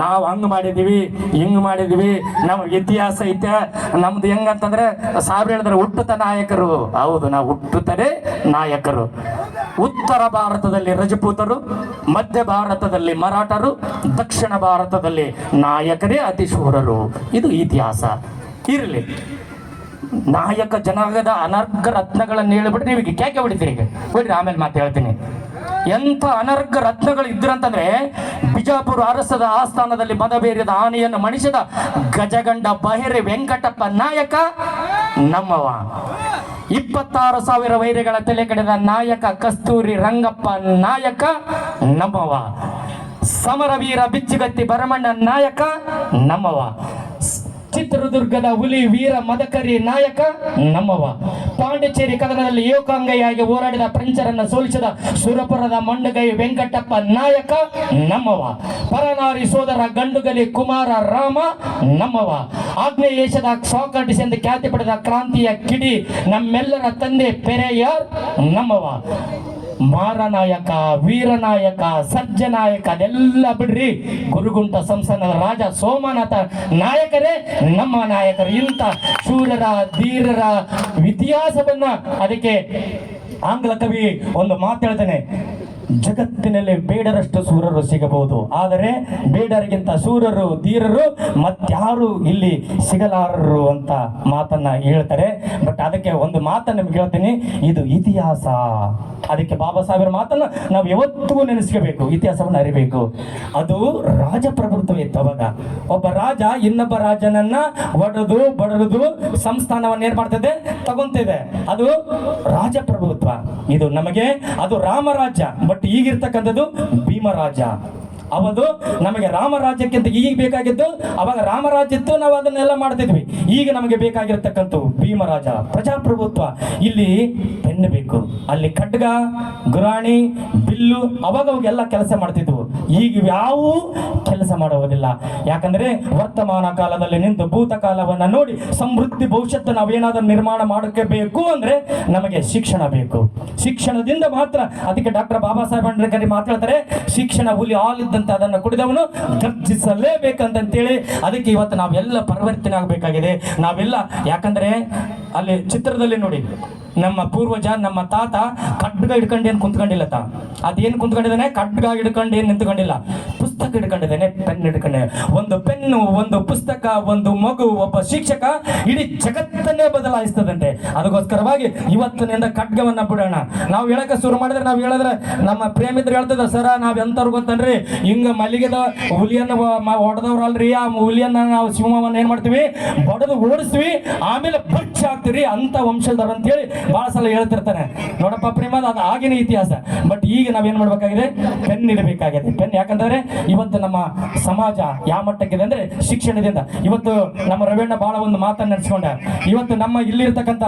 ನಾವು ಹಂಗ ಮಾಡಿದೀವಿ ಹಿಂಗ್ ಮಾಡಿದೀವಿ ನಮ್ಗೆ ಇತಿಹಾಸ ಐತೆ. ನಮ್ದು ಹೆಂಗಂತಂದ್ರೆ ಸಾವಿರ ಹೇಳಿದ್ರೆ ಹುಟ್ಟುತ್ತ ನಾಯಕರು. ಹೌದು, ನಾವು ಹುಟ್ಟುತ್ತಲೇ ನಾಯಕರು. ಉತ್ತರ ಭಾರತದಲ್ಲಿ ರಜಪೂತರು, ಮಧ್ಯ ಭಾರತದಲ್ಲಿ ಮರಾಠರು, ದಕ್ಷಿಣ ಭಾರತದಲ್ಲಿ ನಾಯಕರೇ ಅತಿ ಶೂರರು ಇದು ಇತಿಹಾಸ. ಇರಲಿ. ನಾಯಕ ಜನಾಂಗದ ಅನರ್ಘ ರತ್ನಗಳನ್ನು ಹೇಳಿಬಿಟ್ರೆ ನೀವು ಕ್ಯಾಕೆ ಹೊಡಿತೀರಿ ಈಗ? ಬಿಡ್ರಿ ಆಮೇಲೆ ಮಾತು ಹೇಳ್ತೀನಿ. ಎಂಥ ಅನರ್ಘ ರತ್ನಗಳು ಇದ್ರಂತಂದ್ರೆ ಬಿಜಾಪುರ ಅರಸದ ಆಸ್ಥಾನದಲ್ಲಿ ಮದಬೇರಿದ ಆನೆಯನ್ನು ಮಣಿಸಿದ ಗಜಗಂಡ ಬಹಿರೆ ವೆಂಕಟಪ್ಪ ನಾಯಕ ನಮ್ಮವ ಇಪ್ಪತ್ತಾರು ಸಾವಿರ ವೈರಿಗಳ ತಲೆ ಕಡೆದ ನಾಯಕ ಕಸ್ತೂರಿ ರಂಗಪ್ಪ ನಾಯಕ ನಮ್ಮವ ಸಮರವೀರ ಬಿಚ್ಚುಗತ್ತಿ ಭರಮಣ್ಣ ನಾಯಕ ನಮ್ಮವ ಚಿತ್ರದುರ್ಗದ ಹುಲಿ, ವೀರ, ಮದಕರಿ ನಾಯಕ ನಮ್ಮವ ಪಾಂಡಿಚೇರಿ ಕದನದಲ್ಲಿ ಯೋಕಾಂಗೈಯಾಗಿ ಹೋರಾಡಿದ ಫ್ರೆಂಚರನ್ನ ಸೋಲಿಸಿದ ಸುರಪುರದ ಮಂಡಗೈ ವೆಂಕಟಪ್ಪ ನಾಯಕ ನಮ್ಮವ ಪರನಾರಿ ಸೋದರ ಗಂಡುಗಲಿ ಕುಮಾರ ರಾಮ ನಮ್ಮವ ಆಗ್ನೇಯ ಏಷ್ಯಾದ ಸಾಕ್ರಟಿಸ್ ಎಂದು ಖ್ಯಾತಿ ಪಡೆದ ಕ್ರಾಂತಿಯ ಕಿಡಿ ನಮ್ಮೆಲ್ಲರ ತಂದೆ ಪೆರೆಯರ್ ನಮ್ಮವ ಮಾರನಾಯಕ, ವೀರನಾಯಕ, ಸಜ್ಜನಾಯಕ, ಅದೆಲ್ಲ ಬಿಡ್ರಿ. ಗುರುಗುಂಟ ಸಂಸ್ಥಾನದ ರಾಜ ಸೋಮನಾಥ ನಾಯಕರೇ, ನಮ್ಮ ನಾಯಕರು ಇಂಥ ಶೂರರ, ಧೀರರ ಇತಿಹಾಸವನ್ನ ಅದಕ್ಕೆ ಆಂಗ್ಲ ಕವಿ ಒಂದು ಮಾತು ಹೇಳ್ತಾನೆ. ಜಗತ್ತಿನಲ್ಲಿ ಬೇಡರಷ್ಟು ಸೂರರು ಸಿಗಬಹುದು. ಆದರೆ ಬೇಡರಿಗಿಂತ ಸೂರರು ತೀರರು ಮತ್ತಾರು ಇಲ್ಲಿ ಸಿಗಲಾರರು ಅಂತ ಮಾತನ್ನ ಹೇಳ್ತಾರೆ. ಬಟ್ ಅದಕ್ಕೆ ಒಂದು ಮಾತನ್ನ ನಿಮ್ಗೆ ಹೇಳ್ತೀನಿ. ಇದು ಇತಿಹಾಸ. ಅದಕ್ಕೆ ಬಾಬಾ ಸಾಹೇಬರ ಮಾತನ್ನ ನಾವು ಯಾವತ್ತಿಗೂ ನೆನೆಸ್ಕೋಬೇಕು. ಇತಿಹಾಸವನ್ನು ಅರಿಬೇಕು. ಅದು ರಾಜಪ್ರಭುತ್ವ ಇತ್ತು ಅವಾಗ ಒಬ್ಬ ರಾಜ ಇನ್ನೊಬ್ಬ ರಾಜನನ್ನ ಒಡೆದು ಬಡದು ಸಂಸ್ಥಾನವನ್ನು ಏನ್ ಮಾಡ್ತದೆ? ತಗೊಂತಿದೆ. ಅದು ರಾಜಪ್ರಭುತ್ವ ಇದು ನಮಗೆ, ಅದು ರಾಮರಾಜ್ಯ. ಬಟ್ ಈಗಿರ್ತಕ್ಕಂಥದ್ದು ಭೀಮರಾಜ. ಅವದು ನಮಗೆ ರಾಮರಾಜ್ಯಕ್ಕಿಂತ ಈಗ ಬೇಕಾಗಿದ್ದು, ಅವಾಗ ರಾಮರಾಜ್ಯ ಇತ್ತು ನಾವು ಅದನ್ನೆಲ್ಲ ಮಾಡ್ತಿದ್ವಿ. ಈಗ ನಮಗೆ ಬೇಕಾಗಿರ್ತಕ್ಕಂಥ ಭೀಮರಾಜ ಪ್ರಜಾಪ್ರಭುತ್ವ. ಇಲ್ಲಿ ಪೆನ್ನು ಬೇಕು, ಅಲ್ಲಿ ಖಡ್ಗ, ಗುರಾಣಿ, ಬಿಲ್ಲು, ಅವಾಗ ಅವಾಗೆಲ್ಲ ಕೆಲಸ ಮಾಡ್ತಿದ್ವು. ಈಗ ಯಾವ ಕೆಲಸ ಮಾಡುವುದಿಲ್ಲ. ಯಾಕಂದ್ರೆ ವರ್ತಮಾನ ಕಾಲದಲ್ಲಿ ನಿಂತು ಭೂತಕಾಲವನ್ನ ನೋಡಿ ಸಮೃದ್ಧಿ ಭವಿಷ್ಯತ್ತು ನಾವೇನಾದ್ರೂ ನಿರ್ಮಾಣ ಮಾಡೋಕೆ ಬೇಕು ಅಂದ್ರೆ ನಮಗೆ ಶಿಕ್ಷಣ ಬೇಕು. ಶಿಕ್ಷಣದಿಂದ ಮಾತ್ರ, ಅದಕ್ಕೆ ಡಾಕ್ಟರ್ ಬಾಬಾ ಸಾಹೇಬ್ ಅಂಬೇಡ್ಕರ್ ಮಾತಾಡ್ತಾರೆ, ಶಿಕ್ಷಣ ಹುಲಿ ಹಾಲಿದ್ದಂತ ಅದನ್ನು ಕುಡಿದವನು ಗರ್ಜಿಸಲೇಬೇಕಂತಂತೇಳಿ ಅದಕ್ಕೆ ಇವತ್ತು ನಾವೆಲ್ಲ ಪರಿವರ್ತನೆ ಆಗಬೇಕಾಗಿದೆ ನಾವೆಲ್ಲ ಯಾಕಂದ್ರೆ ಅಲ್ಲಿ ಚಿತ್ರದಲ್ಲಿ ನೋಡಿ, ನಮ್ಮ ಪೂರ್ವಜ, ನಮ್ಮ ತಾತ ಖಡ್ಗ ಹಿಡ್ಕೊಂಡು ಕುಂತ್ಕೊಂಡಿಲ್ಲ ತಾ. ಅದೇನು ಕುಂತ್ಕೊಂಡಿದ್ದಾನೆ? ಖಡ್ಗ ಹಿಡ್ಕೊಂಡು ನಿಂತ್ಕೊಂಡಿಲ್ಲ. ಪುಸ್ತಕ ಹಿಡ್ಕೊಂಡಿದ್ದೇನೆ ಪೆನ್ ಹಿಡ್ಕೊಂಡೆ. ಒಂದು ಪೆನ್ನು, ಒಂದು ಪುಸ್ತಕ, ಒಂದು ಮಗು, ಒಬ್ಬ ಶಿಕ್ಷಕ ಇಡೀ ಜಗತ್ತನ್ನೇ ಬದಲಾಯಿಸ್ತದಂತೆ. ಅದಕ್ಕೋಸ್ಕರವಾಗಿ ಇವತ್ತಿನಿಂದ ಖಡ್ಗವನ್ನ ಬಿಡೋಣ. ನಾವು ಹೇಳಕ್ಕೆ ಶುರು ಮಾಡಿದ್ರೆ, ನಾವು ಹೇಳಿದ್ರೆ, ನಮ್ಮ ಪ್ರೇಮಿದ್ರು ಹೇಳ್ತದ ಸರ, ನಾವ್ ಎಂತವ್ರು ಗೊತ್ತನ್ರಿ? ಹಿಂಗ ಮಲ್ಲಿಗೆದ ಹುಲಿಯನ್ನ ಹೊಡೆದವ್ರಲ್ರಿ? ಆ ಹುಲಿಯನ್ನ ನಾವು ಸಿಂಹವನ್ನ ಏನ್ ಮಾಡ್ತೀವಿ? ಬಡದು ಓಡಿಸ್ತೀವಿ. ಆಮೇಲೆ ಬಚ್ಚ ಆಗ್ತೀರಿ ಅಂತ ವಂಶದವ್ರು ಅಂತೇಳಿ ಬಹಳ ಸಲ ಹೇಳ್ತಿರ್ತಾನೆ ನೋಡಪ್ಪ ಪ್ರೇಮ, ಅದು ಆಗಿನ ಇತಿಹಾಸ. ಬಟ್ ಈಗ ನಾವೇನ್ ಮಾಡ್ಬೇಕಾಗಿದೆ? ಪೆನ್ ಇಡಬೇಕಾಗಿದೆ. ಪೆನ್ ಯಾಕಂದ್ರೆ ಇವತ್ತು ನಮ್ಮ ಸಮಾಜ ಯಾವ ಮಟ್ಟಕ್ಕಿದೆ ಅಂದ್ರೆ ಶಿಕ್ಷಣದಿಂದ. ಇವತ್ತು ನಮ್ಮ ರವೀಣ್ಣ ಬಹಳ ಒಂದು ಮಾತನ್ನು ನಡೆಸ್ಕೊಂಡ. ಇವತ್ತು ನಮ್ಮ ಇಲ್ಲಿರ್ತಕ್ಕಂಥ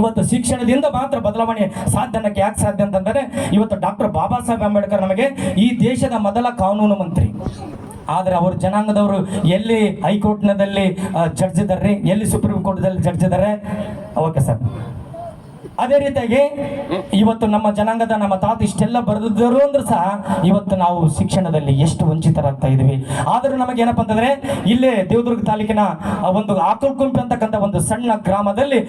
ಇವತ್ತು ಶಿಕ್ಷಣದಿಂದ ಮಾತ್ರ ಬದಲಾವಣೆ ಸಾಧ್ಯ ಅನ್ನಕ್ಕೆ ಯಾಕೆ ಸಾಧ್ಯ ಅಂತಂದರೆ, ಇವತ್ತು ಡಾಕ್ಟರ್ ಬಾಬಾ ಸಾಹೇಬ್ ಅಂಬೇಡ್ಕರ್ ನಮಗೆ ಈ ದೇಶದ ಮೊದಲ ಕಾನೂನು ಮಂತ್ರಿ. ಆದರೆ ಅವರು ಜನಾಂಗದವರು ಎಲ್ಲಿ ಹೈಕೋರ್ಟ್ನದಲ್ಲಿ ಜಡ್ಜ್ ಇದ್ದಾರೆ ಎಲ್ಲಿ ಸುಪ್ರೀಂ ಕೋರ್ಟ್ದಲ್ಲಿ ಜಡ್ಜ್ ಇದ್ದಾರೆ ಓಕೆ ಸರ್. ಅದೇ ರೀತಿಯಾಗಿ ಇವತ್ತು ನಮ್ಮ ಜನಾಂಗದ ನಮ್ಮ ತಾತ ಇಷ್ಟೆಲ್ಲ ಬರೆದಿದ್ದರು ಅಂದ್ರೆ ಸಹ ಇವತ್ತು ನಾವು ಶಿಕ್ಷಣದಲ್ಲಿ ಎಷ್ಟು ವಂಚಿತರಾಗ್ತಾ ಇದೀವಿ. ಆದರೂ ನಮಗೆ ಏನಪ್ಪ ಅಂತಂದ್ರೆ, ಇಲ್ಲೇ ದೇವದುರ್ಗ ತಾಲೂಕಿನ ಒಂದು ಆಕಲ್ಕುಂಪಿ ಅಂತಕ್ಕಂಥ ಒಂದು ಸಣ್ಣ ಗ್ರಾಮದಲ್ಲಿ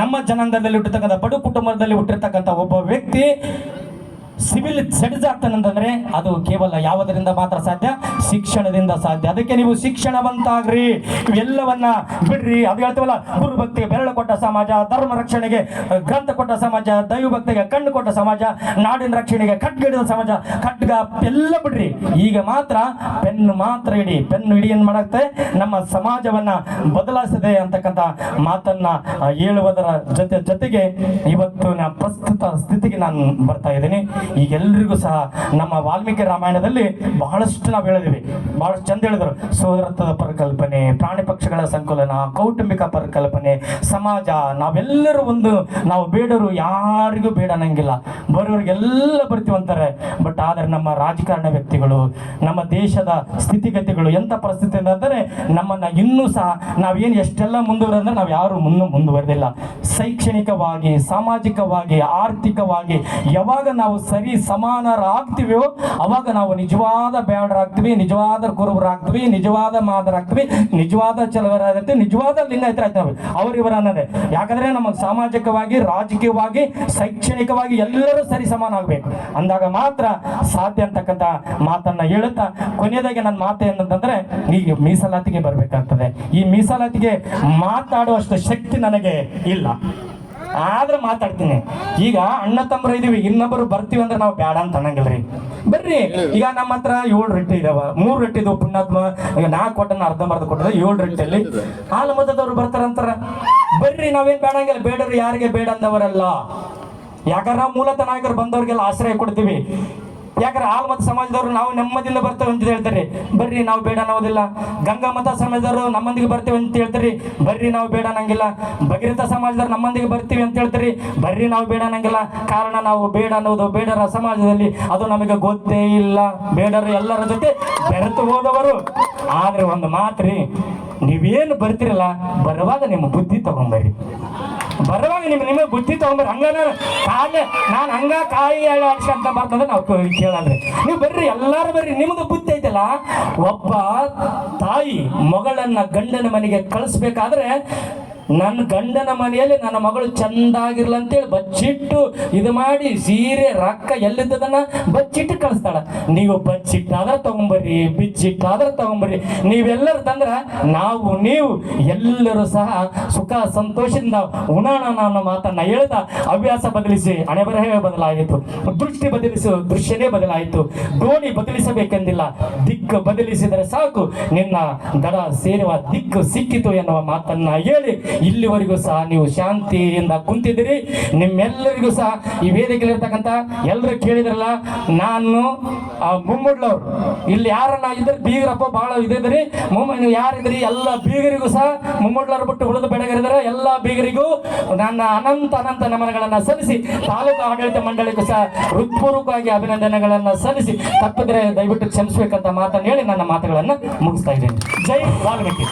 ನಮ್ಮ ಜನಾಂಗದಲ್ಲಿ ಹುಟ್ಟಿರ್ತಕ್ಕಂಥ, ಬಡು ಕುಟುಂಬದಲ್ಲಿ ಹುಟ್ಟಿರ್ತಕ್ಕಂಥ ಒಬ್ಬ ವ್ಯಕ್ತಿ ಸಿವಿಲ್ ಸೆಡ್ಜ್ ಆಗ್ತಾನಂತಂದ್ರೆ ಅದು ಕೇವಲ ಯಾವುದರಿಂದ ಮಾತ್ರ ಸಾಧ್ಯ? ಶಿಕ್ಷಣದಿಂದ ಸಾಧ್ಯ. ಅದಕ್ಕೆ ನೀವು ಶಿಕ್ಷಣವಂತಾಗ್ರಿ. ಇವೆಲ್ಲವನ್ನ ಬಿಡ್ರಿ. ಅದು ಹೇಳ್ತೀವಲ್ಲ, ಗುರು ಭಕ್ತಿಗೆ ಬೆರಳು ಕೊಟ್ಟ ಸಮಾಜ, ಧರ್ಮ ರಕ್ಷಣೆಗೆ ಗ್ರಂಥ ಕೊಟ್ಟ ಸಮಾಜ, ದೈವ ಭಕ್ತಿಗೆ ಕಣ್ಣು ಕೊಟ್ಟ ಸಮಾಜ, ನಾಡಿನ ರಕ್ಷಣೆಗೆ ಕಟ್ಗಿಡಿದ ಸಮಾಜ, ಖಡ್ಗ ಎಲ್ಲ ಬಿಡ್ರಿ. ಈಗ ಮಾತ್ರ ಪೆನ್ ಮಾತ್ರ ಇಡಿ. ಪೆನ್ ಇಡಿ ಏನ್ ಮಾಡಾಗ್ತದೆ? ನಮ್ಮ ಸಮಾಜವನ್ನ ಬದಲಾಯಿಸದೆ ಅಂತಕ್ಕಂಥ ಮಾತನ್ನ ಹೇಳುವುದರ ಜೊತೆ ಜೊತೆಗೆ ಇವತ್ತು ನಾ ಪ್ರಸ್ತುತ ಸ್ಥಿತಿಗೆ ನಾನು ಬರ್ತಾ ಇದ್ದೀನಿ. ಈಗ ಎಲ್ರಿಗೂ ಸಹ ನಮ್ಮ ವಾಲ್ಮೀಕಿ ರಾಮಾಯಣದಲ್ಲಿ ಬಹಳಷ್ಟು ನಾವು ಹೇಳಿದ್ವಿ. ಬಹಳಷ್ಟು ಚಂದ ಹೇಳಿದ್ರು. ಸೋದರತ್ವದ ಪರಿಕಲ್ಪನೆ, ಪ್ರಾಣಿ ಪಕ್ಷಿಗಳ ಸಂಕುಲನ, ಕೌಟುಂಬಿಕ ಪರಿಕಲ್ಪನೆ, ಸಮಾಜ, ನಾವೆಲ್ಲರೂ ಒಂದು ನಾವು ಬೇಡರು ಯಾರಿಗೂ ಬೇಡ ಅನ್ನಂಗಿಲ್ಲ. ಬರೋರಿಗೆಲ್ಲ ಬರ್ತೀವಂತಾರೆ ಬಟ್ ಆದರೆ ನಮ್ಮ ರಾಜಕಾರಣ ವ್ಯಕ್ತಿಗಳು, ನಮ್ಮ ದೇಶದ ಸ್ಥಿತಿಗತಿಗಳು ಎಂಥ ಪರಿಸ್ಥಿತಿ ಅಂದರೆ, ನಮ್ಮನ್ನ ಇನ್ನೂ ಸಹ ನಾವೇನು ಎಷ್ಟೆಲ್ಲ ಮುಂದುವರೆದ್ರೆ ನಾವು ಯಾರು ಮುನ್ನು ಮುಂದುವರೆದಿಲ್ಲ. ಶೈಕ್ಷಣಿಕವಾಗಿ, ಸಾಮಾಜಿಕವಾಗಿ, ಆರ್ಥಿಕವಾಗಿ ಯಾವಾಗ ನಾವು ಸರಿ ಸಮಾನರಾಗ್ತೀವೋ ಅವಾಗ ನಾವು ನಿಜವಾದ ಬ್ಯಾಡರಾಗ್ತೀವಿ, ನಿಜವಾದ ಗುರುವರಾಗ್ತೀವಿ, ನಿಜವಾದ ಮಾದರಾಗ್ತೀವಿ, ನಿಜವಾದ ಚಲವರಾಗ್ತೀವಿ, ನಿಜವಾದ ಲಿಂಗಾಯತರಾಗ್ತೀವಿ ಅವರಿವರ ಅನ್ನೋದೇ. ಯಾಕಂದ್ರೆ ನಮಗೆ ಸಾಮಾಜಿಕವಾಗಿ, ರಾಜಕೀಯವಾಗಿ, ಶೈಕ್ಷಣಿಕವಾಗಿ ಎಲ್ಲರೂ ಸರಿ ಸಮಾನ ಆಗಬೇಕು ಅಂದಾಗ ಮಾತ್ರ ಸಾಧ್ಯ ಅಂತಕ್ಕಂಥ ಮಾತನ್ನ ಹೇಳುತ್ತಾ, ಕೊನೆಯದಾಗಿ ನನ್ನ ಮಾತು ಏನಂತಂದ್ರೆ ಈಗ ಮೀಸಲಾತಿಗೆ ಬರಬೇಕಾಗ್ತದೆ. ಈ ಮೀಸಲಾತಿಗೆ ಮಾತಾಡುವಷ್ಟು ಶಕ್ತಿ ನನಗೆ ಇಲ್ಲ. ಆದ್ರೆ ಮಾತಾಡ್ತೀನಿ. ಈಗ ಅಣ್ಣ ತಮ್ಮರ ಇದೀವಿ, ಇನ್ನೊಬ್ಬರು ಬರ್ತೀವಿ ಅಂದ್ರೆ ನಾವು ಬೇಡ ಅಂತ ಅನ್ನಂಗಿಲ್ರಿ. ಬರ್ರಿ. ಈಗ ನಮ್ಮ ಹತ್ರ ಏಳು ರೊಟ್ಟಿ ಇದಾವ. ಮೂರ್ ರೊಟ್ಟಿ ಇದಾವ ಪುಣ್ಯಾತ್ಮ, ಈಗ ನಾಲ್ಕು ಕೊಟ್ಟನ ಮರ್ಧ ಕೊಟ್ಟದ, ಏಳು ರೊಟ್ಟಿಯಲ್ಲಿ. ಹಾಲು ಮತದವ್ರು ಬರ್ತಾರಂತಾರ ಬರ್ರಿ, ನಾವೇನ್ ಬೇಡಂಗಿಲ್ಲ ಬೇಡರು ಯಾರಿಗೆ ಬೇಡ ಅಂದವರಲ್ಲ. ಯಾಕಂದ್ರೆ ನಾವು ಮೂಲತಃ ನಾಯಕರು ಬಂದವ್ರಿಗೆಲ್ಲ ಆಶ್ರಯ ಕೊಡ್ತೀವಿ. ಯಾಕಂದ್ರೆ ಹಾಲ್ ಮತ ಸಮಾಜದವರು ನಾವು ನೆಮ್ಮದಿಯಿಂದ ಬರ್ತೇವೆ ಅಂತ ಹೇಳ್ತಾರೆ. ಬರ್ರಿ, ನಾವು ಬೇಡ ಅನ್ನೋದಿಲ್ಲ. ಗಂಗಾ ಮತ ಸಮಾಜದವರು ನಮ್ಮಂದಿಗೆ ಬರ್ತೇವೆ ಅಂತ ಹೇಳ್ತಾರೆ. ಬರ್ರಿ, ನಾವು ಬೇಡ ಅನ್ನಂಗಿಲ್ಲ. ಭಗೀರಥ ಸಮಾಜದವ್ರು ನಮ್ಮಂದಿಗೆ ಬರ್ತೀವಿ ಅಂತ ಹೇಳ್ತಾರೆ. ಬರ್ರಿ, ನಾವು ಬೇಡ ಅನ್ನಂಗಿಲ್ಲ. ಕಾರಣ ನಾವು ಬೇಡ ಅನ್ನೋದು ಬೇಡರ ಸಮಾಜದಲ್ಲಿ ಅದು ನಮಗೆ ಗೊತ್ತೇ ಇಲ್ಲ. ಬೇಡರು ಎಲ್ಲರ ಜೊತೆ ಬೆರೆತು ಹೋದವರು. ಆದ್ರೆ ಒಂದು ಮಾತ್ರಿ, ನೀವೇನು ಬರ್ತಿರಲ್ಲ, ಬರುವಾಗ ನಿಮ್ಮ ಬುದ್ಧಿ ತಗೊಂಬರ್ರಿ. ಬರುವಾಗ ನಿಮ್ಗೆ ನಿಮಗೆ ಬುದ್ಧಿ ತಗೊಂಬರ್ರಿ ಹಂಗ ನಾನು ಕಾಲೇ ನಾನು ಹಂಗ ಕಾಯಿ ಆಡ್ಸ್ಕೊಂತ ಬರ್ತದ ನಾವು ಕೇಳಲ್ರಿ ನೀವು ಬರ್ರಿ, ಎಲ್ಲಾರು ಬರ್ರಿ, ನಿಮ್ದು ಬುದ್ಧಿ ಐತಲ್ಲ? ಒಬ್ಬ ತಾಯಿ ಮಗಳನ್ನ ಗಂಡನ ಮನೆಗೆ ಕಳಿಸ್ಬೇಕಾದ್ರೆ ನನ್ನ ಗಂಡನ ಮನೆಯಲ್ಲಿ ನನ್ನ ಮಗಳು ಚಂದಾಗಿರ್ಲ ಅಂತೇಳಿ ಬಚ್ಚಿಟ್ಟು ಇದು ಮಾಡಿ ಸೀರೆ, ರೊಕ್ಕ ಎಲ್ಲಿದ್ದದನ್ನ ಬಚ್ಚಿಟ್ಟು ಕಳಿಸ್ತಾಳ. ನೀವು ಬಚ್ಚಿಟ್ಟಾದ್ರೆ ತಗೊಂಬರ್ರಿ, ಬಿಚ್ಚಿಟ್ಟಾದ್ರೆ ತಗೊಂಬರ್ರಿ. ನೀವೆಲ್ಲರೂ ತಂದ್ರ ನಾವು, ನೀವು ಎಲ್ಲರೂ ಸಹ ಸುಖ ಸಂತೋಷದಿಂದ ಉಣಾಣ ನನ್ನ ಮಾತನ್ನ ಹೇಳ್ದ. ಹವ್ಯಾಸ ಬದಲಿಸಿ ಅಣೆಬರಹವೇ ಬದಲಾಯಿತು. ದೃಷ್ಟಿ ಬದಲಿಸು, ದೃಶ್ಯನೇ ಬದಲಾಯಿತು. ದೋಣಿ ಬದಲಿಸಬೇಕೆಂದಿಲ್ಲ. ದಿಕ್ಕು ಬದಲಿಸಿದರೆ ಸಾಕು. ನಿನ್ನ ದಡ ಸೇರುವ ದಿಕ್ಕು ಸಿಕ್ಕಿತು ಎನ್ನುವ ಮಾತನ್ನ ಹೇಳಿ ಇಲ್ಲಿವರೆಗೂ ಸಹ ನೀವು ಶಾಂತಿಯಿಂದ ಕುಂತಿದ್ದೀರಿ. ನಿಮ್ಮೆಲ್ಲರಿಗೂ ಸಹ ಈ ವೇದಿಕೆಯಲ್ಲಿರ್ತಕ್ಕಂಥ ಎಲ್ಲರೂ ಕೇಳಿದ್ರಲ್ಲ, ನಾನು ಮುಮ್ಮಡ್ಲವ್ರು ಇಲ್ಲಿ ಯಾರನ್ನ ಇದ್ರೆ ಬೀಗರಪ್ಪ ಬಹಳ ಇದ್ರಿ. ಮುಮ್ಮ ಯಾರಿದ್ರಿ ಎಲ್ಲ ಬೀಗರಿಗೂ ಸಹ ಮುಮ್ಮಡ್ಲವ್ರು ಬಿಟ್ಟು ಉಳಿದ ಬೆಳಗರಿದ್ರೆ ಎಲ್ಲ ಬೀಗರಿಗೂ ನನ್ನ ಅನಂತ ಅನಂತ ನಮನಗಳನ್ನ ಸಲ್ಲಿಸಿ, ತಾಲೂಕು ಆಡಳಿತ ಮಂಡಳಿಗೂ ಸಹ ಹೃತ್ಪೂರ್ವಕವಾಗಿ ಅಭಿನಂದನೆಗಳನ್ನ ಸಲ್ಲಿಸಿ, ತಪ್ಪಿದ್ರೆ ದಯವಿಟ್ಟು ಕ್ಷಮಿಸ್ಬೇಕಂತ ಮಾತನ್ನು ಹೇಳಿ ನನ್ನ ಮಾತುಗಳನ್ನು ಮುಗಿಸ್ತಾ ಇದ್ದೇನೆ. ಜೈ ವಾಲ್ಮೀಕಿ.